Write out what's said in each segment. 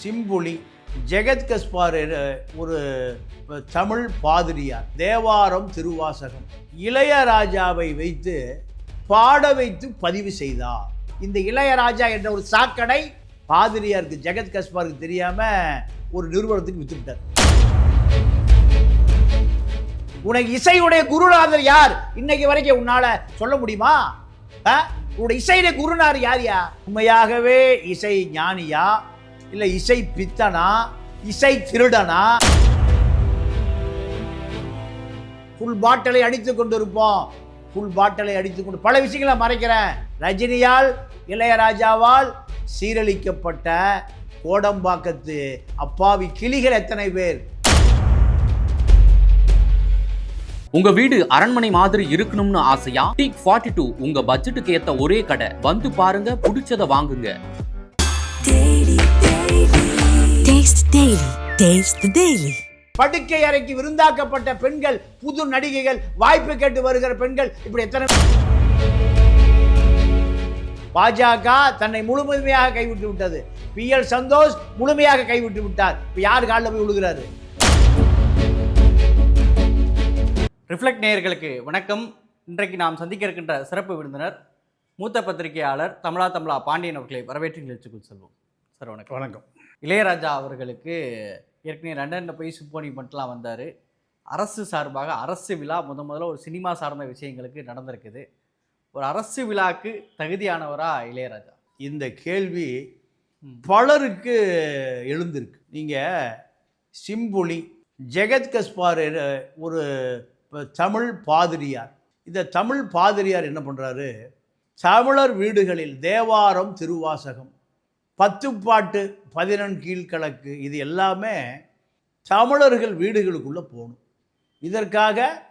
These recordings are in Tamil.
சிம்புலி ஜெகத் கஸ்பார் ஒரு தமிழ் பாதிரியார் தேவாரம் திருவாசகம். இளையராஜாவை வைத்து பாட வைத்து பதிவு செய்தார். இந்த இளையராஜா என்ற ஒரு சாக்கடை பாதிரியாருக்கு ஜெகத் கஸ்பாருக்கு தெரியாமல் ஒரு நிறுவனத்துக்கு வித்துவிட்டார். உனக்கு இசையுடைய குருநாதர் யார்? இன்னைக்கு வரைக்கும் உன்னால சொல்ல முடியுமா? உன்னோட இசையுடைய குருநாதர் யார் யா? உண்மையாகவே இசை ஞானியா? இல்லை இசை பித்தனா? இசை திருடனா? ஃபுல் பாட்டலை அடித்து கொண்டிருப்போம். ஃபுல் பாட்டலை அடித்து கொண்டு பல விஷயங்களை மறைக்கிறேன். ரஜினியால் இளையராஜாவால் சீரழிக்கப்பட்ட கோடம்பாக்கத்து அப்பாவி கிளிகள் எத்தனை பேர்? உங்க வீடு அரண்மனை மாதிரி இருக்கணும்னு ஆசையா? டீக் ஃபார்ட்டி டூ உங்க பட்ஜெட்டுக்கு ஏத்த ஒரே கடை. வந்து பாருங்க பிடிச்சத வாங்குங்க. Taste Daily. Taste the Daily. படுக்கை அறைக்கு விருந்தாக்கப்பட்ட பெண்கள் புது நடிகைகள் வாய்ப்பு கேட்டு வருகிற பெண்கள் இப்படி எத்தனை பாஜக தன்னை முழுமையாக கைவிட்டு விட்டது. பி. எல். சந்தோஷ் முழுமையாக கைவிட்டு விட்டார். இப்ப யார் காலில் போய் விழுகிறாரு? ரிஃப்ளெக்ட் நேயர்களுக்கு வணக்கம். இன்றைக்கு நாம் சந்திக்க இருக்கின்ற சிறப்பு விருந்தினர் மூத்த பத்திரிகையாளர் தமிழா தமிழா பாண்டியன் அவர்களை வரவேற்று நிகழ்ச்சிக்குள் செல்வோம். சார் வணக்கம். வணக்கம். இளையராஜா அவர்களுக்கு ஏற்கனவே லண்டனில் போய் சுப்போனி மட்டும்லாம் வந்தார். அரசு சார்பாக அரசு விழா முத முதல்ல ஒரு சினிமா சார்ந்த விஷயங்களுக்கு நடந்திருக்குது. ஒரு அரசு விழாக்கு தகுதியானவரா இளையராஜா? இந்த கேள்வி. பலருக்கு எழுந்திருக்கு. நீங்க சிம்புலி ஜெகத் கஸ்பார் ஒரு தமிழ் பாதிரியார். இந்த தமிழ் பாதிரியார் என்ன பண்றாரு? தமிழர் வீடுகளில் தேவாரம் திருவாசகம் பத்துப்பாட்டு பதினெண் கீழ்கணக்கு இது எல்லாமே தமிழர்கள் வீடுகளுக்குள்ளே போகணும். இதற்காக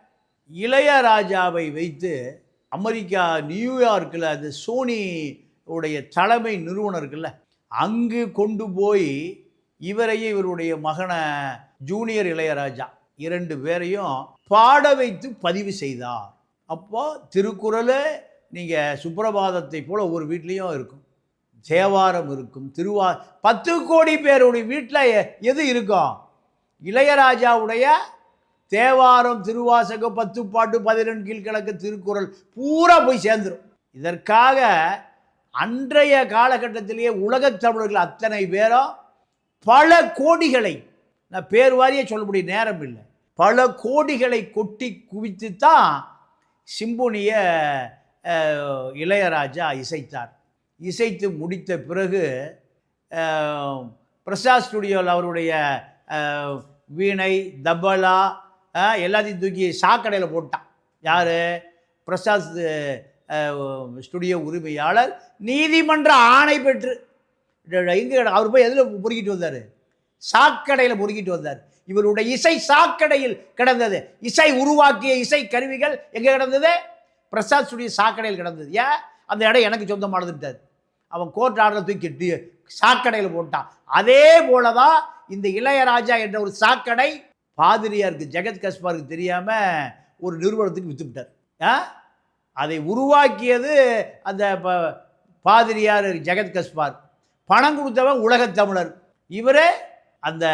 இளையராஜாவை வைத்து அமெரிக்கா நியூயார்க்கில் அந்த சோனி உடைய தலைமை நிறுவனம் அங்கு கொண்டு போய் இவரையே இவருடைய மகனை ஜூனியர் இளையராஜா இரண்டு பேரையும் பாட வைத்து பதிவு செய்தார். அப்போ திருக்குறள் நீங்கள் சுப்பிரபாதத்தை போல ஒவ்வொரு வீட்லேயும் இருக்கும். தேவாரம் இருக்கும் திருவா பத்து கோடி பேருடைய வீட்டில் எது இருக்கும்? இளையராஜாவுடைய தேவாரம் திருவாசகம் பத்து பாட்டு பதினெண்டு கீழ்கிழக்கு திருக்குறள் பூரா போய் சேர்ந்துடும் இதற்காக அன்றைய காலகட்டத்திலேயே உலகத் தமிழர்கள் அத்தனை பேரும் பல கோடிகளை நான் பேர் வாரியே சொல்ல முடிய நேரம் இல்லை. பல கோடிகளை கொட்டி குவித்து தான் சிம்பொனிய இளையராஜா இசைத்தார். இசைத்து முடித்த பிறகு பிரசாத் ஸ்டுடியோவில் அவருடைய வீணை தபலா எல்லாத்தையும் தூக்கி சாக்கடையில் போட்டான். யார்? பிரசாத் ஸ்டுடியோ உரிமையாளர் நீதிமன்ற ஆணை பெற்று எங்கே அவர் போய் எதில் பொறுக்கிட்டு வந்தார்? சாக்கடையில் பொறுக்கிட்டு வந்தார். இவருடைய இசை சாக்கடையில் கிடந்தது. இசை உருவாக்கிய இசை கருவிகள் எங்கே கிடந்தது? பிரசாத் ஸ்டுடியோ சாக்கடையில் கிடந்தது. ஏன்? அந்த இடம் எனக்கு சொந்தமானதுட்டார் அவன் கோர்ட் ஆர்டரை தூக்கி சாக்கடையில் போட்டான். அதே போல தான் இந்த இளையராஜா என்ற ஒரு சாக்கடை பாதிரியாருக்கு ஜெகத் கஸ்பாருக்கு தெரியாமல் ஒரு நிறுவனத்துக்கு விற்றுவிட்டார் ஆ? அதை உருவாக்கியது அந்த ப- பாதிரியார் ஜெகத் கஸ்பார். பணம் கொடுத்தவன் உலகத் தமிழர். இவரே அந்த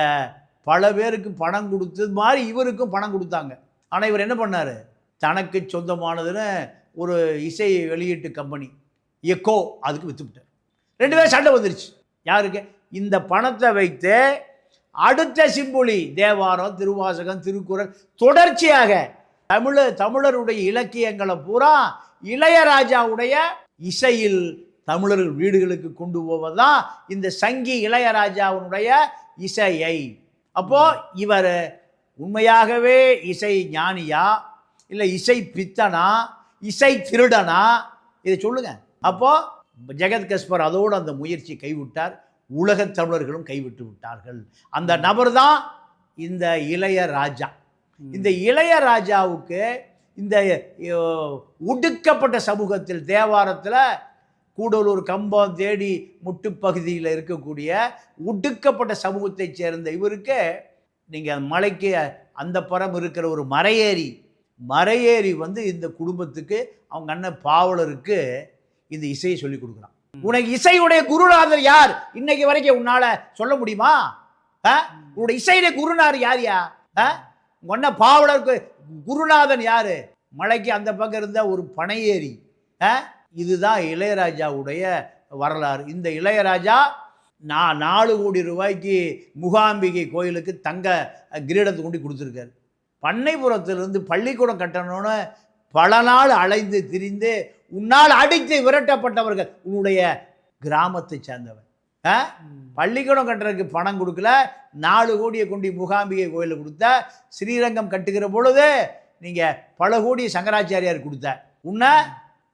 பல பேருக்கு பணம் கொடுத்தது மாதிரி இவருக்கும் பணம் கொடுத்தாங்க. ஆனால் இவர் என்ன பண்ணார்? தனக்கு சொந்தமானதுன்னு ஒரு இசை வெளியீட்டு கம்பெனி எக்கோ அதுக்கு விற்றுவிட்டார் ரெண்டு பேரும் சண்டை வந்துருச்சு. யாருக்கு? இந்த பணத்தை வைத்து அடுத்த சிம்பொலி தேவாரம் திருவாசகம் திருக்குறள் தொடர்ச்சியாக தமிழ தமிழருடைய இலக்கியங்களை பூரா இளையராஜாவுடைய இசையில் தமிழர்கள் வீடுகளுக்கு கொண்டு போவதுதான் இந்த சங்கி இளையராஜாவினுடைய இசையை. அப்போ இவர் உண்மையாகவே இசை ஞானியா? இல்லை இசை பித்தனா? இசை திருடனா? இதை சொல்லுங்க. அப்போ ஜெகத் கஸ்பர் அதோடு அந்த முயற்சி கைவிட்டார். உலகத் தமிழர்களும் கைவிட்டு விட்டார்கள். அந்த நபர் தான் இந்த இளையராஜா இந்த இளையராஜாவுக்கு இந்த அஹ், ஒடுக்கப்பட்ட சமூகத்தில் தேவாரத்தில் கூடலூர் கம்பம் தேடி முட்டுப்பகுதியில் இருக்கக்கூடிய ஒடுக்கப்பட்ட சமூகத்தைச் சேர்ந்த இவருக்கு நீங்கள் மலைக்கு அந்த புறம் இருக்கிற ஒரு மலையேறி மலையேறி வந்து இந்த குடும்பத்துக்கு அவங்க அண்ணன் பாவலருக்கு இந்த இசையை சொல்லி கொடுக்குறான். உனக்கு இசையுடைய குருநாதர் யார்? இன்னைக்கு வரைக்கும் உன்னால சொல்ல முடியுமா? ஆ? உன்னுடைய இசையுடைய குருநாதர் யார் யா? உன்ன பாவலருக்கு குருநாதன் யாரு? மலைக்கு அந்த பக்கம் இருந்த ஒரு பனையேறி ஆ? இதுதான் இளையராஜாவுடைய வரலாறு. இந்த இளையராஜா நான் நாலு கோடி ரூபாய்க்கு முகாம்பிகை கோயிலுக்கு தங்க கிரீடத்தை கொண்டு கொடுத்துருக்காரு. பண்ணைபுரத்திலிருந்து பள்ளிக்கூடம் கட்டணும்னு பல நாள் அலைந்து திரிந்து உன்னால் அடித்து விரட்டப்பட்டவர்கள் உன்னுடைய கிராமத்தை சேர்ந்தவன் ஆ? பள்ளிக்கூடம் கட்டுறதுக்கு பணம் கொடுக்கல. நாலு கோடியை கொண்டு முகாம்பிகை கோயிலுக்கு கொடுத்த. ஸ்ரீரங்கம் கட்டுகிற பொழுது நீங்கள் பல கோடி சங்கராச்சாரியார் கொடுத்த. உன்னை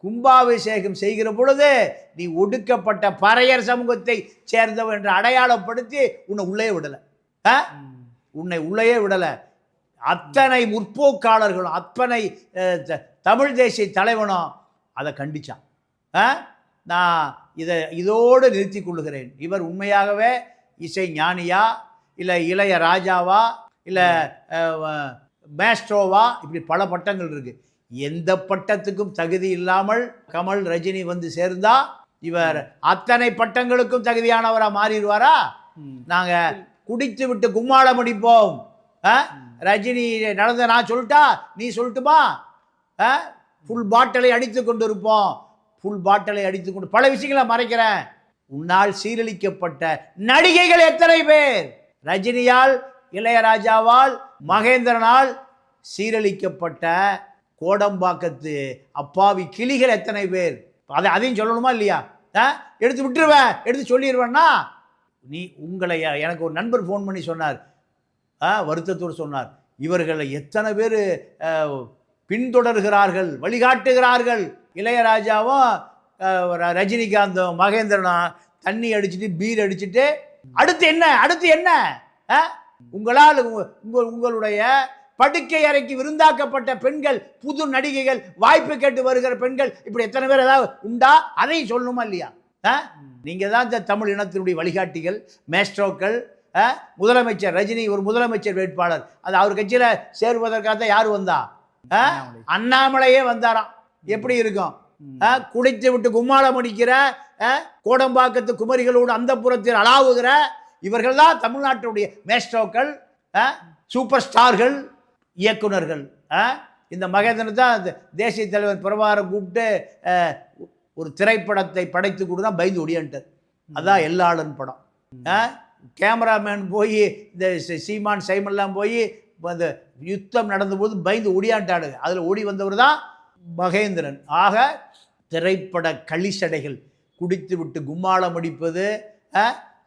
கும்பாபிஷேகம் செய்கிற பொழுது நீ ஒடுக்கப்பட்ட பறையர் சமூகத்தை சேர்ந்தவன் என்று அடையாளப்படுத்தி உன்னை உள்ளே விடலை. ஆ? உன்னை உள்ளேயே விடலை. அத்தனை முற்போக்காளர்களும் அத்தனை தமிழ் தேசிய தலைவனும் அதை கண்டிச்சான். ஆ? நான் இதை இதோடு நிறுத்தி கொள்ளுகிறேன். இவர் உண்மையாகவே இசை ஞானியா? இல்லை இளைய ராஜாவா? இல்லை மேஸ்ட்ரோவா? இப்படி பல பட்டங்கள் இருக்கு. எந்த பட்டத்துக்கும் தகுதி இல்லாமல் கமல் ரஜினி வந்து சேர்ந்தா இவர் அத்தனை பட்டங்களுக்கும் தகுதியானவரா மாறிடுவாரா? நாங்க குடித்து விட்டு கும்மாளம் அடிப்போம்? ரஜினி நடந்த நான் சொல்லட்டா நீ சொல்லட்டுமா? ஃபுல் பாட்டிலை அடித்து கொண்டு இருப்போம் ஃபுல் பாட்டிலை அடித்து கொண்டு பல விஷயங்களை மறைக்கிறேன். உன்னால் சீரழிக்கப்பட்ட நடிகைகள் எத்தனை பேர்? ரஜினியால் இளையராஜாவால் மகேந்திரனால் சீரழிக்கப்பட்ட கோடம்பாக்கத்து அப்பாவி கிளிகள் எத்தனை பேர்? அதை அதையும் சொல்லணுமா இல்லையா? ஆ? எடுத்து விட்டுருவேன் எடுத்து சொல்லிடுவேன்னா நீ உங்களை எனக்கு ஒரு நண்பர் ஃபோன் பண்ணி சொன்னார். ஆ, வருத்தத்தோடு சொன்னார். இவர்களை எத்தனை பேர் பின்தொடர்கிறார்கள் வழிகாட்டுகிறார்கள் இளையராஜாவும் ரஜினிகாந்தும் மகேந்திரனும் தண்ணி அடிச்சுட்டு பீர் அடிச்சுட்டு அடுத்து என்ன அடுத்து என்ன ஆ? உங்களால் உங்கள் உங்களுடைய படுக்கை அறைக்கு விருந்தாக்கப்பட்ட பெண்கள் புது நடிகைகள் வாய்ப்பு கேட்டு வருகிற பெண்கள் இப்படி எத்தனை பேர் ஏதாவது உண்டா அதையும் சொல்லணுமா இல்லையா ஆ? தான் இந்த தமிழ் இனத்தினுடைய வழிகாட்டிகள் மேஸ்ட்ரோக்கள் ஆ? முதலமைச்சர் ரஜினி ஒரு முதலமைச்சர் வேட்பாளர் அது அவர் கட்சியில் சேருவதற்காக தான் யார் வந்தா அண்ணாமலையே வந்தாராம் எப்படி இருக்கும்? குடித்து விட்டு கும்மாளம் அடிக்கிற? கோடம்பாக்கத்து குமரிகளோடு அந்த புறத்தில் அளாவுகிற இவர்கள் தான் தமிழ்நாட்டுடைய மேஸ்ட்ரோக்கள் ஆ? சூப்பர் ஸ்டார்கள் இயக்குனர்கள் ஆ? இந்த மகேந்திரன் தான் தேசிய தலைவர் பிரபாரம் கூப்பிட்டு ஒரு திரைப்படத்தை படைத்து கொடுத்தா பயந்து ஒடியான்ட்டார் அதான் எல்லாளன் படம்? கேமராமேன் போய் இந்த சீமான் சைமன்லாம் போய் அந்த யுத்தம் நடந்தபோது பயந்து ஒடியாண்டாடுங்க அதில் ஓடி வந்தவர் தான் மகேந்திரன். ஆக திரைப்பட களிசடைகள் குடித்து விட்டு கும்மாளம் அடிப்பது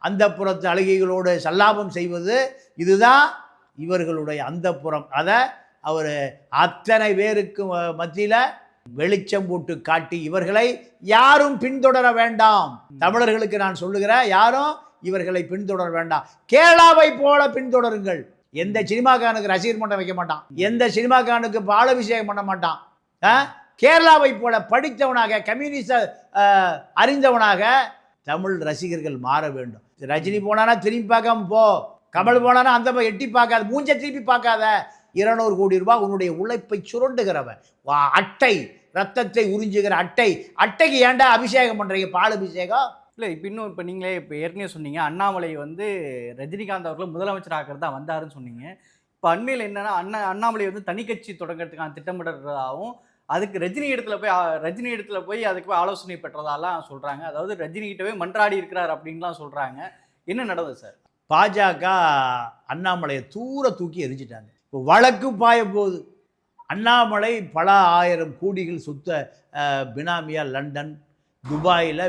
அந்த புறத்து அழுகைகளோடு சல்லாபம் செய்வது இதுதான் இவர்களுடைய அந்த புறம். அதை அவர் அத்தனை பேருக்கு மத்தியில் வெளிச்சம் போட்டு காட்டி இவர்களை யாரும் பின்தொடர வேண்டாம். தமிழர்களுக்கு நான் சொல்லுகிறேன் யாரும் இவர்களை பின்தொடர வேண்டாம். கேரளாவை போல பின்தொடருங்கள். எந்த சினிமாக்காரனுக்கு ரசிகர் மன்றம் வைக்க மாட்டான்? எந்த சினிமாக்காரனுக்கு பாலாபிஷேகம் பண்ண மாட்டான்? ஆ? கேரளாவை போல படித்தவனாக கம்யூனிஸ்ட அறிந்தவனாக தமிழ் ரசிகர்கள் மாற வேண்டும். ரஜினி போனானா திரும்பி பார்க்காம போ. கமல் போனானா அந்த எட்டி பார்க்காத மூஞ்ச திருப்பி பார்க்காத. இருநூறு கோடி ரூபாய் உன்னுடைய உழைப்பை சுரண்டுகிறவன். வா அட்டை ரத்தத்தை உறிஞ்சுகிற அட்டை. அட்டைக்கு ஏன்டா அபிஷேகம் பண்ணுறீங்க பால் அபிஷேகம் இல்லை இப்போ இன்னும் இப்போ நீங்களே இப்போ ஏற்கனவே சொன்னீங்க. அண்ணாமலை வந்து ரஜினிகாந்த் அவர்கள் முதலமைச்சர் ஆகிறது தான் வந்தாருன்னு சொன்னீங்க. இப்போ அண்மையில் என்னென்னா அண்ணா அண்ணாமலை வந்து தனி கட்சி தொடங்குறதுக்கான திட்டமிடுறதாகவும் அதுக்கு ரஜினி இடத்துல போய் ரஜினி இடத்துல போய் அதுக்கு போய் ஆலோசனை பெற்றதாலாம் சொல்கிறாங்க அதாவது ரஜினிகிட்டவே மன்றாடி இருக்கிறார் அப்படின்லாம் சொல்கிறாங்க என்ன நடந்தது சார்? பாஜக அண்ணாமலையை தூர தூக்கி எரிஞ்சிட்டாங்க. இப்போ வழக்கு பாய போகுது. அண்ணாமலை பல ஆயிரம் கோடிகள் சுத்த பினாமியா லண்டன் துபாயில்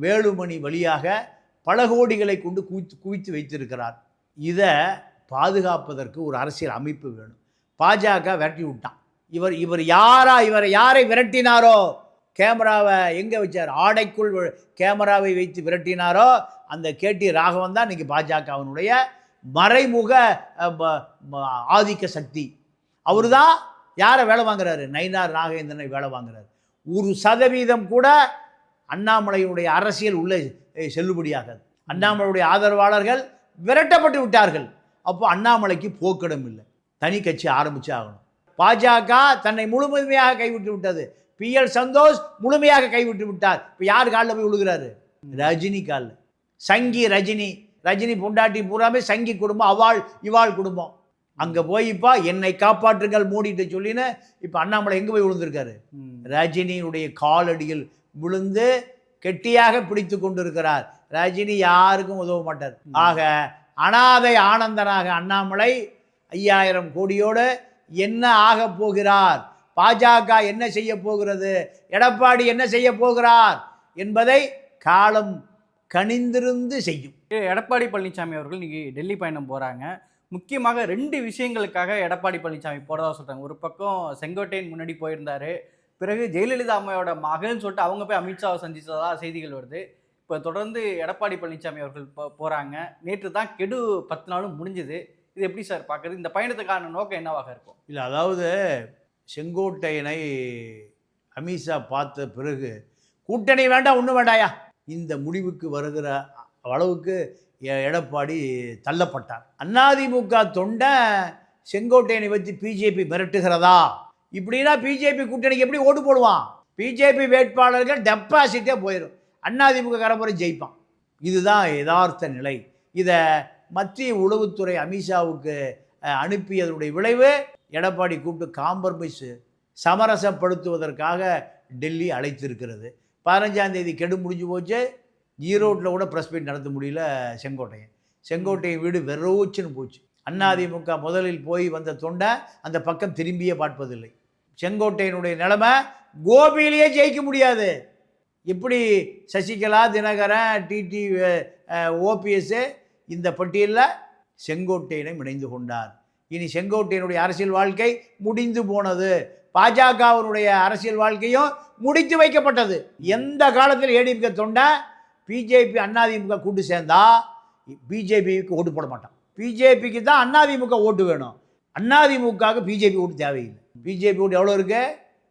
வேலுமணி வழியாக பல கோடிகளை கொண்டு குவித்து குவித்து வைத்திருக்கிறார். இதை பாதுகாப்பதற்கு ஒரு அரசியல் அமைப்பு வேணும். பாஜக விரட்டி விட்டான். இவர் இவர் யாரா இவரை யாரை விரட்டினாரோ? கேமராவை எங்கே வச்சார்? ஆடைக்குள் கேமராவை வைத்து விரட்டினாரோ? அந்த கேடி ராகவன் தான் இன்றைக்கி பாஜகவினுடைய மறைமுக ப- ம- ஆதிக்க சக்தி. அவர் தான் யாரை வேலை வாங்குறாரு? நயினார் நாகேந்திரனை வேலை வாங்குறாரு. ஒரு சதவீதம் கூட அண்ணாமலையுடைய அரசியல் உள்ளே செல்லுபடியாகாது. அண்ணாமலையுடைய ஆதரவாளர்கள் விரட்டப்பட்டு விட்டார்கள். அப்போ அண்ணாமலைக்கு போக்கிடம் இல்லை. தனி கட்சி ஆரம்பிச்சு ஆகணும். பாஜக தன்னை முழுமையாக கைவிட்டு விட்டது. பி எல் சந்தோஷ் முழுமையாக கைவிட்டு விட்டார். இப்போ யார் காலில் போய் விழுகிறாரு? ரஜினி காலில். சங்கி ரஜினி. ரஜினி பொண்டாட்டி பூராமே சங்கி குடும்பம் அவாள் இவாள் குடும்பம். அங்கே போய்ப்பா என்னை காப்பாற்றுங்கள் மூடிட்டு சொல்லின்னு இப்போ அண்ணாமலை எங்கே போய் விழுந்திருக்காரு. ரஜினியுடைய காலடியில் விழுந்து கெட்டியாக பிடித்து கொண்டிருக்கிறார். ரஜினி யாருக்கும் உதவ மாட்டார். ஆக அனாதை ஆனந்தனாக அண்ணாமலை ஐயாயிரம் கோடியோடு என்ன ஆக போகிறார்? பாஜக என்ன செய்ய போகிறது? எடப்பாடி என்ன செய்ய போகிறார்? என்பதை காலம் கனிந்திருந்து செய்யும். எடப்பாடி பழனிசாமி அவர்கள் இன்னைக்கு டெல்லி பயணம் போகிறாங்க முக்கியமாக ரெண்டு விஷயங்களுக்காக எடப்பாடி பழனிசாமி போகிறதா சொல்கிறாங்க ஒரு பக்கம் செங்கோட்டையன் முன்னாடி போயிருந்தார் பிறகு ஜெயலலிதா அம்மையோட மகள்னு சொல்லிட்டு அவங்க போய் அமித்ஷாவை சந்தித்ததாக செய்திகள் வருது. இப்போ தொடர்ந்து எடப்பாடி பழனிசாமி அவர்கள் போ போகிறாங்க நேற்று தான் கெடு பத்து நாளும் முடிஞ்சுது. இது எப்படி சார் பார்க்குறது இந்த பயணத்துக்கான நோக்கம் என்னவாக இருக்கும்? இல்லை அதாவது செங்கோட்டையனை அமித்ஷா பார்த்த பிறகு கூட்டணி வேண்டாம் ஒன்றும் வேண்டாயா? இந்த முடிவுக்கு வருகிற அளவுக்கு எடப்பாடி தள்ளப்பட்டார். அதிமுக தொண்டை செங்கோட்டையனை வச்சு பிஜேபி மிரட்டுகிறதா? இப்படின்னா பிஜேபி கூட்டணிக்கு எப்படி ஓட்டு போடுவான்? பிஜேபி வேட்பாளர்கள் டெபாசிட்டே போயிடும் அதிமுக கரப்புரை ஜெயிப்பான். இதுதான் யதார்த்த நிலை. இதை மத்திய உளவுத்துறை அமித்ஷாவுக்கு அனுப்பியதனுடைய விளைவு எடப்பாடி கூப்பிட்டு காம்பர்மைஸ் சமரசப்படுத்துவதற்காக டெல்லி அழைத்திருக்கிறது. பதினஞ்சாம் தேதி கெடு முடிஞ்சு போச்சு. ஈரோட்டில் கூட ப்ரெஸ் மீட் நடத்த முடியல செங்கோட்டையன். செங்கோட்டையன் வீடு வெறோச்சுன்னு போச்சு. அதிமுக முதலில் போய் வந்த தொண்டை அந்த பக்கம் திரும்பியே பார்ப்பதில்லை. செங்கோட்டையனுடைய நிலைமை கோபியிலேயே ஜெயிக்க முடியாது. எப்படி சசிகலா தினகரன் டிடி ஓபிஎஸ் இந்த பட்டியலில் செங்கோட்டையனை இணைந்து கொண்டார். இனி செங்கோட்டையனுடைய அரசியல் வாழ்க்கை முடிந்து போனது. பாஜகவினுடைய அரசியல் வாழ்க்கையும் முடித்து வைக்கப்பட்டது. எந்த காலத்தில் ஏடிஎம்கே தொண்டை பிஜேபி அதிமுக கூட்டு சேர்ந்தா பிஜேபிக்கு ஓட்டு போட மாட்டான். பிஜேபிக்கு தான் அதிமுக ஓட்டு வேணும். அதிமுகவுக்கு பிஜேபி ஓட்டு தேவையில்லை. பிஜேபி ஓட்டு எவ்வளோ இருக்கு?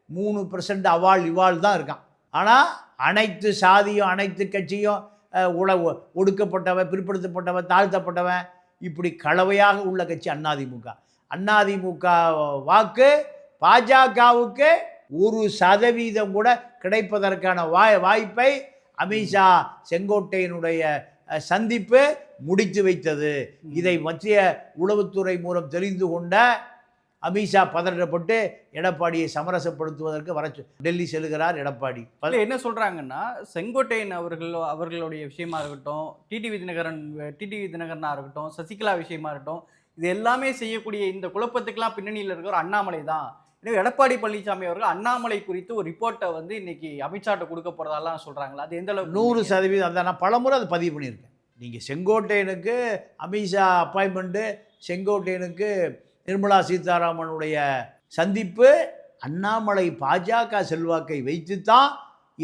மூணு பர்சன்ட் அவாள் இவாள் தான் இருக்கான். ஆனால் அனைத்து சாதியும் அனைத்து கட்சியும் அஹ், உல ஒ- ஒடுக்கப்பட்டவன் பிற்படுத்தப்பட்டவன் தாழ்த்தப்பட்டவன் இப்படி கலவையாக உள்ள கட்சி அதிமுக அதிமுக வாக்கு பாஜகவுக்கு ஒரு சதவீதம் கூட கிடைப்பதற்கான வாய் வாய்ப்பை அமித்ஷா செங்கோட்டையனுடைய சந்திப்பு முடித்து வைத்தது. இதை மத்திய உளவுத்துறை மூலம் தெரிந்து கொண்ட அமித்ஷா பதற்றப்பட்டு எடப்பாடியை சமரசப்படுத்துவதற்கு வர டெல்லி செல்கிறார் எடப்பாடி. என்ன சொல்றாங்கன்னா செங்கோட்டையன் அவர்கள் அவர்களுடைய விஷயமா இருக்கட்டும் டிடிவி தினகரன் டிடிவி தினகரனா இருக்கட்டும் சசிகலா விஷயமா இருக்கட்டும் இது எல்லாமே செய்யக்கூடிய இந்த குழப்பத்துக்கெல்லாம் பின்னணியில் இருக்கிற அண்ணாமலை தான் எனவே எடப்பாடி பழனிசாமி அவர்கள் அண்ணாமலை குறித்து ஒரு ரிப்போர்ட்டை வந்து இன்னைக்கு அமித்ஷாட்ட கொடுக்க போறதாலாம் சொல்றாங்களா? அது எந்த அளவுக்கு நூறு? சதவீதம் அதான் நான் பலமுறை அதை பதிவு பண்ணியிருக்கேன். நீங்கள் செங்கோட்டையனுக்கு அமித்ஷா அப்பாயின்மெண்ட்டு செங்கோட்டையனுக்கு நிர்மலா சீதாராமனுடைய சந்திப்பு அண்ணாமலை பாஜக செல்வாக்கை வைத்து தான்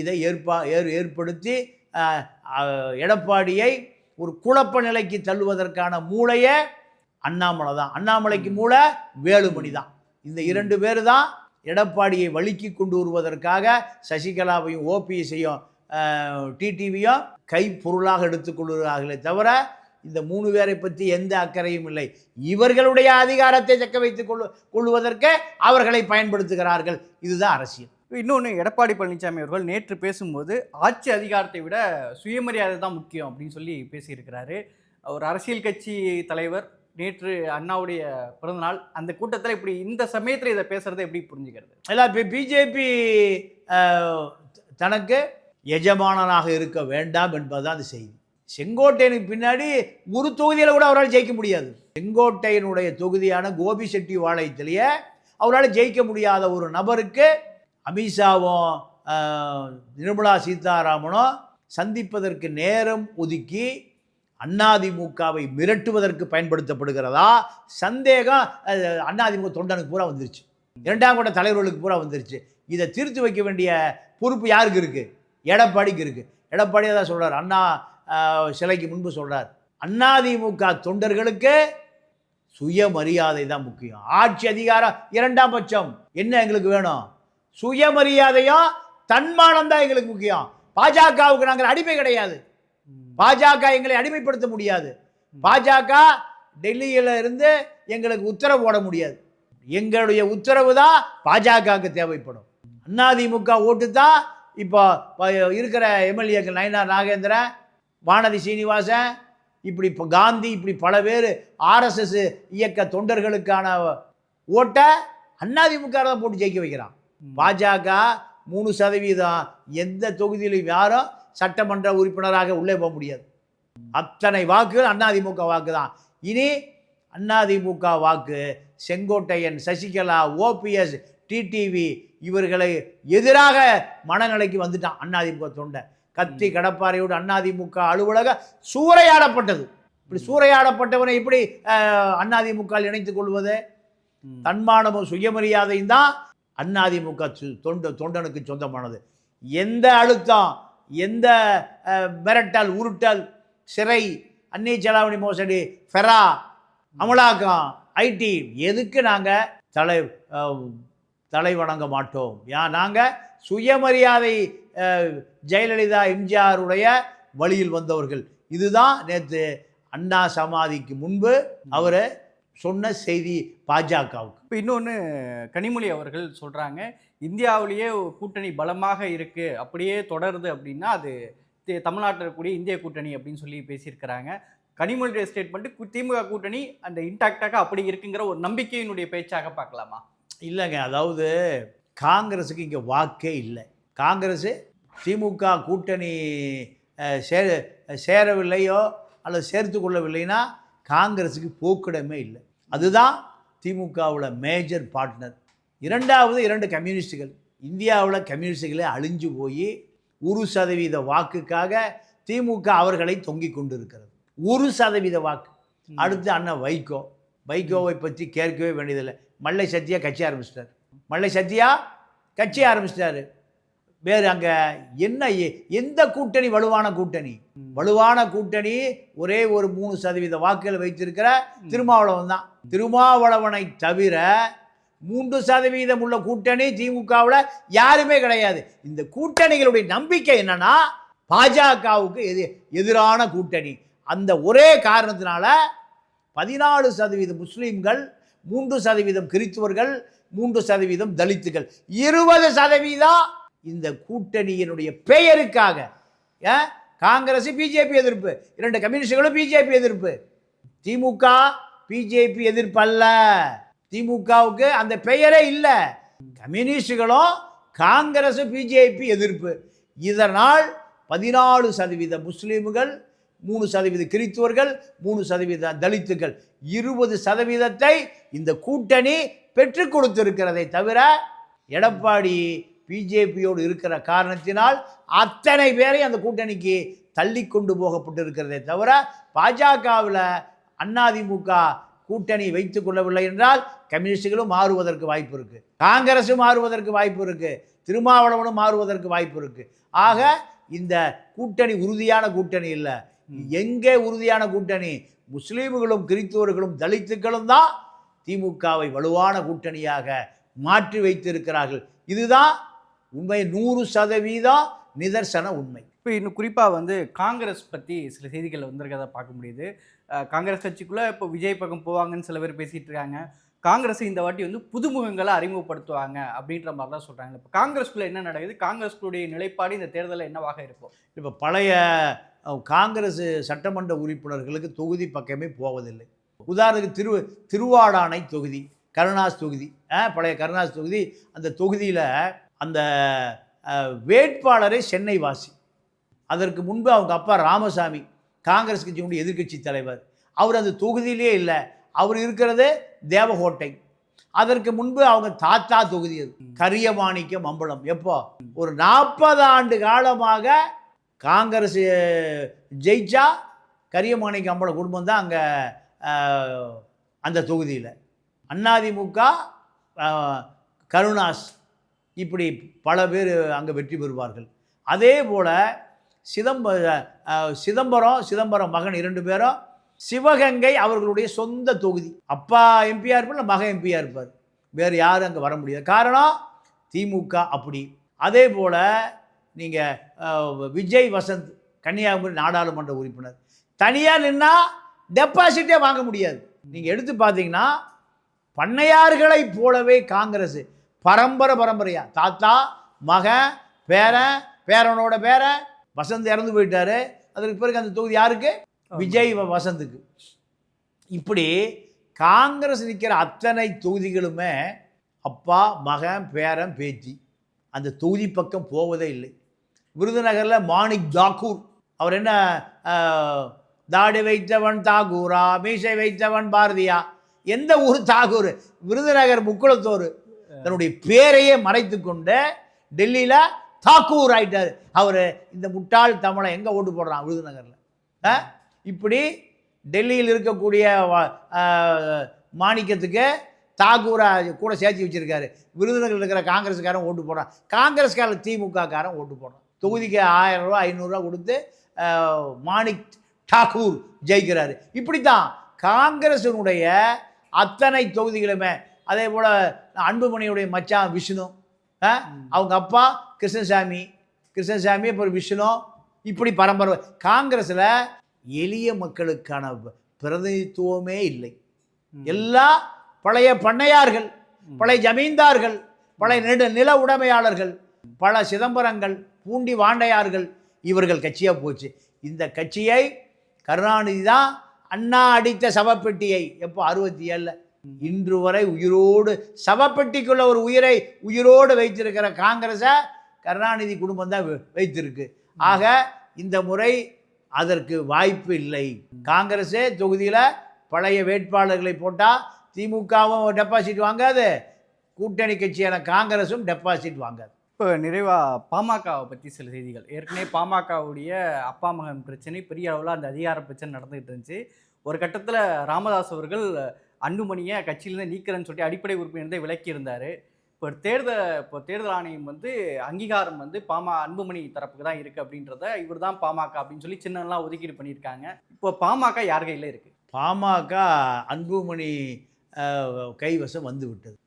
இதை ஏற்பா ஏற் ஏற்படுத்தி எடப்பாடியை ஒரு குழப்ப நிலைக்கு தள்ளுவதற்கான மூளையே அண்ணாமலை தான். அண்ணாமலைக்கு மூளை வேலுமணி தான். இந்த இரண்டு பேர் தான் எடப்பாடியை வழுக்கி கொண்டு வருவதற்காக சசிகலாவையும் ஓபிஎஸ்ஸையும் டிடிவியும் கைப்பொருளாக எடுத்துக்கொள்கிறார்களே தவிர இந்த மூணு பேரை பற்றி எந்த அக்கறையும் இல்லை. இவர்களுடைய அதிகாரத்தை தக்க வைத்துக் கொள்ளு கொள்வதற்கு அவர்களை பயன்படுத்துகிறார்கள். இதுதான் அரசியல். இன்னொன்று எடப்பாடி பழனிசாமி அவர்கள் நேற்று பேசும்போது ஆட்சி அதிகாரத்தை விட சுயமரியாதை தான் முக்கியம் அப்படின்னு சொல்லி பேசியிருக்கிறாரு. ஒரு அரசியல் கட்சி தலைவர் நேற்று அண்ணாவுடைய பிறந்தநாள். அந்த கூட்டத்தில் இப்படி இந்த சமயத்தில் இதை பேசுறதை எப்படி புரிஞ்சுக்கிறது? இல்லை இப்போ பிஜேபி தனக்கு எஜமானனாக இருக்க வேண்டாம் என்பதுதான் அந்த செய்தி. செங்கோட்டையனுக்கு பின்னாடி ஒரு தொகுதியில் கூட அவரால் ஜெயிக்க முடியாது. செங்கோட்டையனுடைய தொகுதியான கோபி செட்டி வாளையத்திலேயே அவரால் ஜெயிக்க முடியாத ஒரு நபருக்கு அமித்ஷாவும் நிர்மலா சீதாராமனும் சந்திப்பதற்கு நேரம் ஒதுக்கி அதிமுகவை மிரட்டுவதற்கு பயன்படுத்தப்படுகிறதா? சந்தேகம். அஹ், அதிமுக தொண்டனுக்கு பூரா வந்துருச்சு. இரண்டாம் கட்ட தலைவர்களுக்கு பூரா வந்துருச்சு. இதை தீர்த்து வைக்க வேண்டிய பொறுப்பு யாருக்கு இருக்குது எடப்பாடிக்கு இருக்குது எடப்பாடியாக தான் சொல்கிறார் அண்ணா சிலைக்கு முன்பு சொல்கிறார் அதிமுக தொண்டர்களுக்கு சுயமரியாதை தான் முக்கியம். ஆட்சி அதிகாரம் இரண்டாம் பட்சம். என்ன எங்களுக்கு வேணும்? சுயமரியாதையும் தன்மானம் தான் எங்களுக்கு முக்கியம். பாஜகவுக்கு நாங்கள் அடிமை கிடையாது. பாஜக எங்களை அடிமைப்படுத்த முடியாது. பாஜக டெல்லியில இருந்து எங்களுக்கு உத்தரவு போட முடியாது. எங்களுடைய உத்தரவு தான் பாஜகவுக்கு தேவைப்படும். அதிமுக ஓட்டு தான் இப்போ இருக்கிற எம்எல்ஏக்கள் நயனார் நாகேந்திரன் வானதி சீனிவாசன் இப்படி இப்போ காந்தி இப்படி பல பேர் ஆர்எஸ்எஸ் இயக்க தொண்டர்களுக்கான ஓட்டை அதிமுக தான் போட்டு ஜெயிக்க வைக்கிறான். பாஜக மூணு சதவீதம் எந்த தொகுதியிலும் யாரும் சட்டமன்ற உறுப்பினராக உள்ளே போக முடியாது. அத்தனை வாக்குகள் அதிமுக வாக்கு தான். இனி அதிமுக வாக்கு செங்கோட்டையன் சசிகலா ஓபிஎஸ் டிடிவி இவர்களை எதிராக மனநிலைக்கு வந்துட்டான் அதிமுக தொண்டை கத்தி கடப்பாறையோடு அதிமுக அலுவலகம் சூறையாடப்பட்டது. இப்படி சூறையாடப்பட்டவனை இப்படி அதிமுக இணைத்துக் கொள்வது. தன்மானமும் சுயமரியாதையும் தான் அதிமுக தொண்டு தொண்டனுக்கு சொந்தமானது. எந்த அழுத்தம்? எந்த மிரட்டல் உருட்டல் சிறை அந்நிய செலாவணி மோசடி ஃபெரா அமலாக்கம் ஐடி எதுக்கு நாங்கள் தலை தலை வணங்க மாட்டோம்? யா நாங்கள் சுயமரியாதை ஜெயலலிதா எம்ஜிஆருடைய வழியில் வந்தவர்கள். இதுதான் நேற்று அண்ணா சமாதிக்கு முன்பு அவர் சொன்ன செய்தி பாஜகவுக்கு. இப்போ இன்னொன்று கனிமொழி அவர்கள் சொல்கிறாங்க இந்தியாவிலேயே கூட்டணி பலமாக இருக்குது அப்படியே தொடருது அப்படின்னா அது தமிழ்நாட்டில் இருக்கக்கூடிய இந்திய கூட்டணி அப்படின்னு சொல்லி பேசியிருக்கிறாங்க. கனிமொழியுடைய ஸ்டேட்மெண்ட்டு திமுக கூட்டணி அந்த இன்டாக்டாக அப்படி இருக்குங்கிற ஒரு நம்பிக்கையினுடைய பேச்சாக பார்க்கலாமா? இல்லைங்க அதாவது காங்கிரஸுக்கு இங்கே வாக்கே இல்லை. காங்கிரஸ் திமுக கூட்டணி சேர சேரவில்லையோ அல்லது சேர்த்து கொள்ளவில்லைன்னா காங்கிரஸுக்கு போக்கிடமே இல்லை. அதுதான் திமுகவில் மேஜர் பார்ட்னர் இரண்டாவது இரண்டு கம்யூனிஸ்டுகள் இந்தியாவில் கம்யூனிஸ்டுகளே அழிஞ்சு போய் ஒரு சதவீத வாக்குக்காக திமுக அவர்களை தொங்கிக் கொண்டிருக்கிறது. ஒரு சதவீத வாக்கு. அடுத்து அண்ணன் வைகோ. வைகோவை பற்றி கேட்கவே வேண்டியதில்லை. மல்லை சத்யா கட்சி ஆரம்பிச்சிட்டார். மல்லை சத்யா கட்சி ஆரம்பிச்சிட்டாரு. வேறு அங்கே என்ன எந்த கூட்டணி? வலுவான கூட்டணி. வலுவான கூட்டணி ஒரே ஒரு மூணு சதவீத வாக்குகள் வைத்திருக்கிற திருமாவளவன் தான். திருமாவளவனை தவிர மூன்று சதவீதம் உள்ள கூட்டணி திமுகவில் யாருமே கிடையாது. இந்த கூட்டணிகளுடைய நம்பிக்கை என்னன்னா பாஜகவுக்கு எதி எதிரான கூட்டணி. அந்த ஒரே காரணத்தினால பதினாலு சதவீதம் முஸ்லீம்கள் மூன்று சதவீதம் கிறித்துவர்கள் மூன்று சதவீதம் தலித்துகள். இருபது சதவீதம் இந்த கூட்டணியினுடைய பெயருக்காக ஏன் காங்கிரஸ் பிஜேபி எதிர்ப்பு. இரண்டு கம்யூனிஸ்டுகளும் பிஜேபி எதிர்ப்பு. திமுக பிஜேபி எதிர்ப்பு அல்ல திமுகவுக்கு அந்த பெயரே இல்லை. கம்யூனிஸ்டுகளும் காங்கிரஸ் பிஜேபி எதிர்ப்பு. இதனால் பதினாலு சதவீத முஸ்லீம்கள் மூணு சதவீத கிறித்துவர்கள் மூணு சதவீத தலித்துகள் இருபது சதவீதத்தை இந்த கூட்டணி பெற்றுக் கொடுத்திருக்கிறதை தவிர எடப்பாடி பிஜேபியோடு இருக்கிற காரணத்தினால் அத்தனை பேரை அந்த கூட்டணிக்கு தள்ளி கொண்டு போகப்பட்டிருக்கிறதே தவிர பாஜகவில் அதிமுக கூட்டணி வைத்துக் கொள்ளவில்லை என்றால் கம்யூனிஸ்டுகளும் மாறுவதற்கு வாய்ப்பு இருக்கு. காங்கிரஸும் மாறுவதற்கு வாய்ப்பு இருக்கு. திருமாவளவனும் மாறுவதற்கு வாய்ப்பு இருக்கு. ஆக இந்த கூட்டணி உறுதியான கூட்டணி இல்லை. எங்கே உறுதியான கூட்டணி? முஸ்லீம்களும் கிறித்துவர்களும் தலித்துக்களும் தான் திமுகவை வலுவான கூட்டணியாக மாற்றி வைத்திருக்கிறார்கள். இதுதான் உண்மை நூறு சதவீதம் நிதர்சன உண்மை. இப்போ இன்னும் குறிப்பாக வந்து காங்கிரஸ் பற்றி சில செய்திகள் வந்திருக்கிறத பார்க்க முடியுது. காங்கிரஸ் கட்சிக்குள்ளே இப்போ விஜய் பக்கம் போவாங்கன்னு சில பேர் பேசிகிட்டு இருக்காங்க. காங்கிரஸ் இந்த வாட்டி வந்து புதுமுகங்களை அறிமுகப்படுத்துவாங்க அப்படின்ற மாதிரி தான் சொல்கிறாங்க இப்போ காங்கிரஸ்குள்ளே என்ன நடக்குது? காங்கிரஸ்களுடைய நிலைப்பாடு இந்த தேர்தலில் என்னவாக இருக்கும்? இப்போ பழைய காங்கிரஸ் சட்டமன்ற உறுப்பினர்களுக்கு தொகுதி பக்கமே போவதில்லை. உதாரணத்துக்கு திரு திருவாடானை தொகுதி கருணாஸ் தொகுதி பழைய கருணாஸ் தொகுதி அந்த தொகுதியில் அந்த வேட்பாளரே சென்னை வாசி. அதற்கு முன்பு அவங்க அப்பா ராமசாமி காங்கிரஸ் கட்சியினுடைய எதிர்க்கட்சி தலைவர். அவர் அந்த தொகுதியிலே இல்லை. அவர் இருக்கிறது தேவகோட்டை. அதற்கு முன்பு அவங்க தாத்தா தொகுதி அது. கரியமாணிக்கம் அம்பலம். எப்போ? ஒரு நாற்பது ஆண்டு காலமாக காங்கிரஸ் ஜெயிச்சா கரியமாணிக்க அம்பலம் குடும்பம் தான் அங்கே அந்த தொகுதியில். அதிமுக கருணாஸ் இப்படி பல பேர் அங்கே வெற்றி பெறுவார்கள். அதே போல் சிதம்ப சிதம்பரம் சிதம்பரம் மகன் இரண்டு பேரும் சிவகங்கை அவர்களுடைய சொந்த தொகுதி. அப்பா எம்பியாக இருப்பார் இல்லை மகன் எம்பியாக இருப்பார். வேறு யாரும் அங்கே வர முடியாது. காரணம் திமுக அப்படி. அதே போல் நீங்கள் விஜய் வசந்த் கன்னியாகுமரி நாடாளுமன்ற உறுப்பினர். தனியாக நின்னா டெபாசிட்டே வாங்க முடியாது. நீங்கள் எடுத்து பார்த்தீங்கன்னா பண்ணையார்களைப் போலவே காங்கிரஸ் பரம்பரை பரம்பரையா. தாத்தா மகன் பேரன் பேரனோட பேரன் வசந்த் இறந்து போயிட்டாரு. அதற்கு பிறகு அந்த தொகுதி யாருக்கு? விஜய் வ- வசந்துக்கு. இப்படி காங்கிரஸ் நிற்கிற அத்தனை தொகுதிகளுமே அப்பா மகன் பேரன் பேத்தி அந்த தொகுதி பக்கம் போவதே இல்லை. விருதுநகரில் மாணிக் தாக்கூர். அவர் என்ன தாடி வைத்தவன் தாகூரா மீசை வைத்தவன் பாரதியா? எந்த ஊர் தாகூர்? விருதுநகர் முக்குளத்தோர் தன்னுடைய பேரையே மறைத்து கொண்டு டெல்லியில் தாக்கூர் ஆயிட்டார். அவர் இந்த முட்டாள் தமிழை எங்கே ஓட்டு போடுறான் விருதுநகரில்? இப்படி டெல்லியில் இருக்கக்கூடிய மாணிக்கத்துக்கு தாக்கூரை கூட சேர்த்து வச்சுருக்காரு. விருதுநகரில் இருக்கிற காங்கிரஸ்காரன் ஓட்டு போடுறான். காங்கிரஸ்காரன் திமுக காரன் ஓட்டு போடுறான். தொகுதிக்கு ஆயிரம் ரூபா ஐநூறுரூவா கொடுத்து மாணிக் டாக்கூர் ஜெயிக்கிறாரு. இப்படித்தான் காங்கிரஸினுடைய அத்தனை தொகுதிகளுமே அதே போல் அன்புமணியுடைய மச்சான் விஷ்ணு? அவங்க அப்பா கிருஷ்ணசாமி. கிருஷ்ணசாமி அப்புறம் விஷ்ணு. இப்படி பரம்பரை. காங்கிரஸில் எளிய மக்களுக்கான பிரதிநிதித்துவமே இல்லை. எல்லா பழைய பண்ணையார்கள் பழைய ஜமீன்தார்கள் பழைய நெடு நில உடைமையாளர்கள் பல சிதம்பரங்கள் பூண்டி வாண்டையார்கள் இவர்கள் கட்சியாக போச்சு. இந்த கட்சியை கருணாநிதி தான் அண்ணா அடித்த சவப்பெட்டியை. எப்போ? அறுபத்தி ஏழில். இன்று வரை உயிரோடு சவப்பெட்டிக்குள்ள ஒரு உயிரை உயிரோடு வைத்திருக்கிற காங்கிரஸை கருணாநிதி குடும்பம் தான் வைத்திருக்கு. ஆக இந்த முறை அதற்கு வாய்ப்பு இல்லை. காங்கிரஸே தொகுதியில் பழைய வேட்பாளர்களை போட்டால் திமுகவும் டெபாசிட் வாங்காது. கூட்டணி கட்சியான காங்கிரஸும் டெபாசிட் வாங்காது. இப்போ நிறைவாக பாமகவை பற்றி சில செய்திகள். ஏற்கனவே பாமகவுடைய அப்பா மகன் பிரச்சனை பெரிய அளவில் அந்த அதிகார பிரச்சனை நடந்துகிட்டு இருந்துச்சு. ஒரு கட்டத்தில் ராமதாஸ் அவர்கள் அன்புமணியை கட்சியிலேருந்து நீக்கிறேன்னு சொல்லி அடிப்படை உறுப்பினர்தான் விலக்கியிருந்தார். இப்போ தேர்தல் இப்போ தேர்தல் ஆணையம் வந்து அங்கீகாரம் வந்து பாமா அன்புமணி தரப்புக்கு தான் இருக்குது அப்படின்றத இவர் தான் பாமக அப்படின்னு சொல்லி சின்னலாம் ஒதுக்கீடு பண்ணியிருக்காங்க. இப்போ பாமக யார் கையில் இருக்குது பாமக அன்புமணி கைவசம் வந்து விட்டது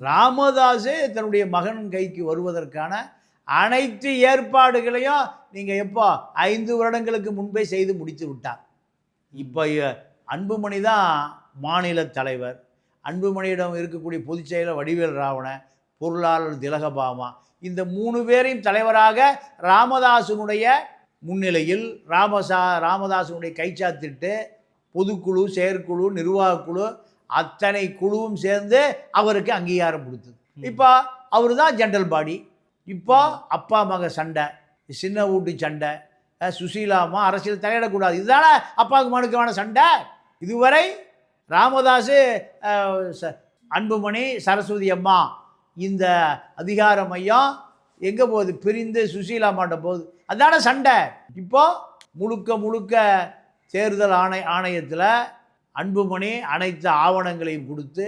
ராமதாஸே தன்னுடைய மகன் கைக்கு வருவதற்கான அனைத்து ஏற்பாடுகளையும் நீங்கள் எப்போ ஐந்து வருடங்களுக்கு முன்பே செய்து முடித்து விட்டார். இப்போ அன்புமணி தான் மாநில தலைவர். அன்புமணியிடம் இருக்கக்கூடிய பொதுச் செயலர் வடிவேல் ராவணன் பொருளாளர் திலகபாமா இந்த மூணு பேரையும் தலைவராக ராமதாசனுடைய முன்னிலையில் ராமசா ராமதாசனுடைய கைச்சாத்திட்டு பொதுக்குழு செயற்குழு நிர்வாகக்குழு அத்தனை குழுவும் சேர்ந்து அவருக்கு அங்கீகாரம் கொடுத்தது. இப்போ அவர் தான் ஜென்ரல் பாடி இப்போ அப்பா மக சண்டை சின்ன வீட்டு சண்டை சுசீலாமா அரசியல் தலையிடக்கூடாது. இதுதானே அப்பாவுக்கு மனுக்கான சண்டை? இதுவரை ராமதாஸு அன்புமணி சரஸ்வதி அம்மா இந்த அதிகார மையம் எங்கே போகுது? பிரிந்து சுசீலாமாட்ட போகுது? அதான சண்டை. இப்போது முழுக்க முழுக்க தேர்தல் ஆணை ஆணையத்தில் அன்புமணி அனைத்து ஆவணங்களையும் கொடுத்து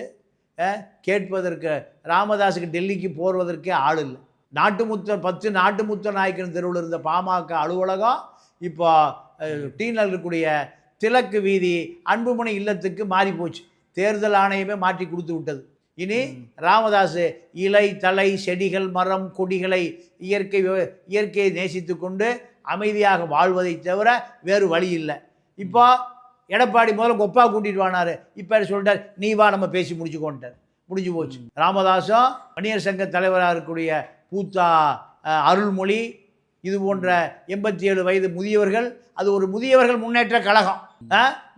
கேட்பதற்கு ராமதாஸுக்கு டெல்லிக்கு போடுவதற்கே ஆள் இல்லை. நாட்டுமுத்த பத்து நாட்டுமுத்த நாயக்கன் தெருவில் இருந்த பாமக அலுவலகம் இப்போ அஹ், டீனில் இருக்கக்கூடிய திலக்கு வீதி அன்புமணி இல்லத்துக்கு மாறி போச்சு. தேர்தல் ஆணையமே மாற்றி கொடுத்து விட்டது. இனி ராமதாஸ் இலை தலை செடிகள் மரம் கொடிகளை இயற்கை இயற்கையை நேசித்து கொண்டு அமைதியாக வாழ்வதை தவிர வேறு வழி இல்லை. இப்போ எடப்பாடி முதல்ல கொப்பா கூட்டிட்டு வானாரு. இப்போ சொல்லிட்டார்? நீ வா நம்ம பேசி முடிச்சுக்கோன்ட்டார் முடிஞ்சு போச்சு. ராமதாஸும் வன்னியர் சங்க தலைவராக இருக்கக்கூடிய பூத்தா அருள்மொழி இது போன்ற எண்பத்தி ஏழு வயது முதியவர்கள் அது ஒரு முதியவர்கள் முன்னேற்ற கழகம்.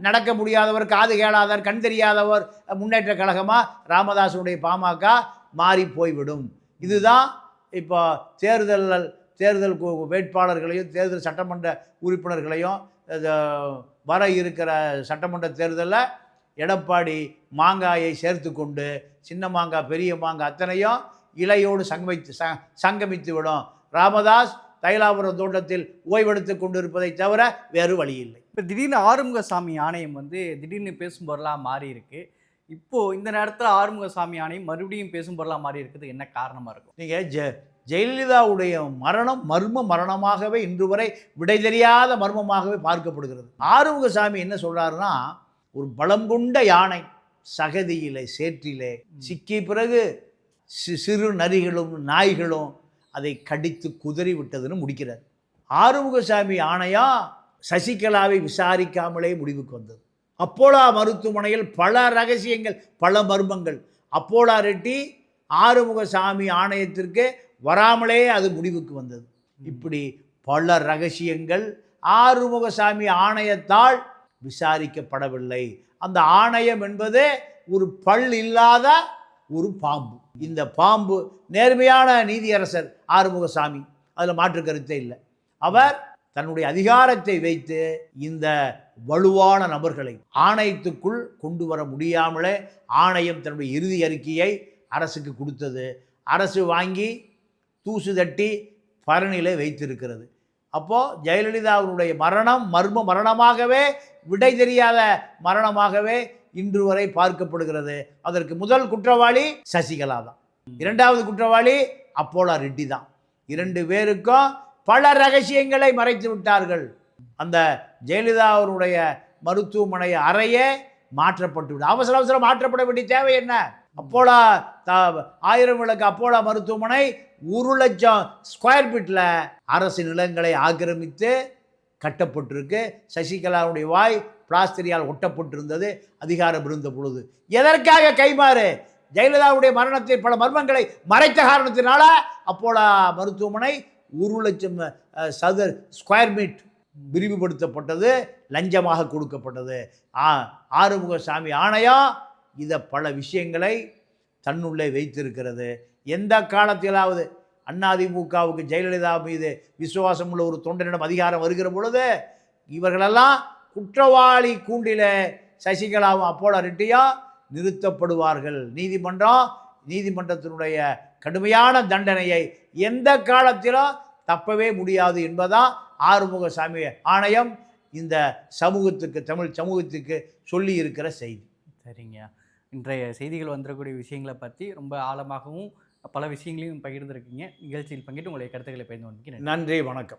நடக்க முடியாதவர் காது கேளாதவர் கண் தெரியாதவர் முன்னேற்ற கழகமாக ராமதாஸுடைய பாமக மாறி போய்விடும். இதுதான் இப்போ தேர்தல் தேர்தல் வேட்பாளர்களையும் தேர்தல் சட்டமன்ற உறுப்பினர்களையும் வர இருக்கிற சட்டமன்ற தேர்தலில் எடப்பாடி மாங்காயை சேர்த்து கொண்டு சின்ன மாங்காய் பெரிய மாங்காய் அத்தனையும் இலையோடு சங்கமித்து ச சங்கமித்து விடும் ராமதாஸ் தைலாபுரம் தோட்டத்தில் ஓய்வெடுத்து கொண்டிருப்பதை தவிர வேறு வழி இல்லை. இப்போ திடீர்னு ஆறுமுகசாமி ஆணையம் வந்து திடீர்னு பேசும் பொருளாக மாறி இருக்கு. இப்போ இந்த நேரத்தில் ஆறுமுகசாமி ஆணையம் மறுபடியும் பேசும் பொருளாக மாறி இருக்குது. என்ன காரணமாக இருக்கும்? நீங்கள் ஜெ ஜெயலலிதாவுடைய மரணம் மர்ம மரணமாகவே இன்று வரை விடை தெரியாத மர்மமாகவே பார்க்கப்படுகிறது. ஆறுமுகசாமி என்ன சொல்றாருன்னா ஒரு பலம் கொண்ட யானை சகதியிலே சேற்றிலே சிக்கிய பிறகு சி- சிறு நரிகளும் நாய்களும் அதை கடித்து குதறி விட்டதுன்னு முடிக்கிறார். ஆறுமுகசாமி ஆணையா சசிகலாவை விசாரிக்காமலே முடிவுக்கு வந்தது. அப்போலா மருத்துவமனையில் பல ரகசியங்கள் பல மர்மங்கள். அப்போலா ரெட்டி ஆறுமுகசாமி ஆணையத்திற்கு வராமலே அது முடிவுக்கு வந்தது. இப்படி பல ரகசியங்கள் ஆறுமுகசாமி ஆணையத்தால் விசாரிக்கப்படவில்லை. அந்த ஆணையம் என்பது ஒரு பல் இல்லாத ஒரு பாம்பு. இந்த பாம்பு நேர்மையான நீதியரசர் ஆறுமுகசாமி. அதில் மாற்று கருத்தே இல்லை. அவர் தன்னுடைய அதிகாரத்தை வைத்து இந்த வலுவான நபர்களை ஆணையத்துக்குள் கொண்டு வர முடியாமலே ஆணையம் தன்னுடைய இறுதி அறிக்கையை அரசுக்கு கொடுத்தது. அரசு வாங்கி தூசு தட்டி பரணியிலே வைத்திருக்கிறது. அப்போது ஜெயலலிதாவினுடைய மரணம் மர்ம மரணமாகவே விடை தெரியாத மரணமாகவே இன்று வரை பார்க்கப்படுகிறது. அதற்கு முதல் குற்றவாளி சசிகலா தான். இரண்டாவது குற்றவாளி அப்போலா ரெட்டி தான். இரண்டு பேருக்கும் பல ரகசியங்களை மறைத்து விட்டார்கள். அந்த ஜெயலலிதா அவருடைய மருத்துவமனை அறையே மாற்றப்பட்டு அவசர அவசரம் மாற்றப்பட வேண்டிய தேவை என்ன? அப்போலா த- ஆயிரம் விளக்கு அப்போலா மருத்துவமனை ஒரு லட்சம் ஸ்கொயர் ஃபீட்டில் அரசு நிலங்களை ஆக்கிரமித்து கட்டப்பட்டிருக்கு. சசிகலாவுடைய வாய் பிளாஸ்திரியால் ஒட்டப்பட்டிருந்தது அதிகாரம் இருந்த பொழுது. எதற்காக கைமாறு? ஜெயலலிதாவுடைய மரணத்தை பல மர்மங்களை மறைத்த காரணத்தினால அப்போலா மருத்துவமனை ஒரு லட்சம் சதுர ஸ்கொயர் மீட் விரிவுபடுத்தப்பட்டது லஞ்சமாக கொடுக்கப்பட்டது. ஆ ஆறுமுகசாமி ஆணையம் இதை பல விஷயங்களை தன்னுள்ளே வைத்திருக்கிறது. எந்த காலத்திலாவது அதிமுகவுக்கு ஜெயலலிதா மீது விசுவாசம் உள்ள ஒரு தொண்டனிடம் அதிகாரம் வருகிற பொழுது இவர்களெல்லாம் குற்றவாளி கூண்டில சசிகலாவும் அப்போலோ ரெட்டியும் நிறுத்தப்படுவார்கள். நீதிமன்றம் நீதிமன்றத்தினுடைய கடுமையான தண்டனையை எந்த காலத்திலும் தப்பவே முடியாது என்பதான் ஆறுமுகசாமி ஆணையம் இந்த சமூகத்துக்கு தமிழ் சமூகத்துக்கு சொல்லி இருக்கிற செய்தி. சரிங்க. இன்றைய செய்திகள் வந்துடக்கூடிய விஷயங்களை பற்றி ரொம்ப ஆழமாகவும் பல விஷயங்களையும் பகிர்ந்திருக்கீங்க. நிகழ்ச்சியில் பங்கிட்டு உங்களுடைய கருத்துக்களை பகிர்ந்து வந்தீங்க. நன்றி வணக்கம்.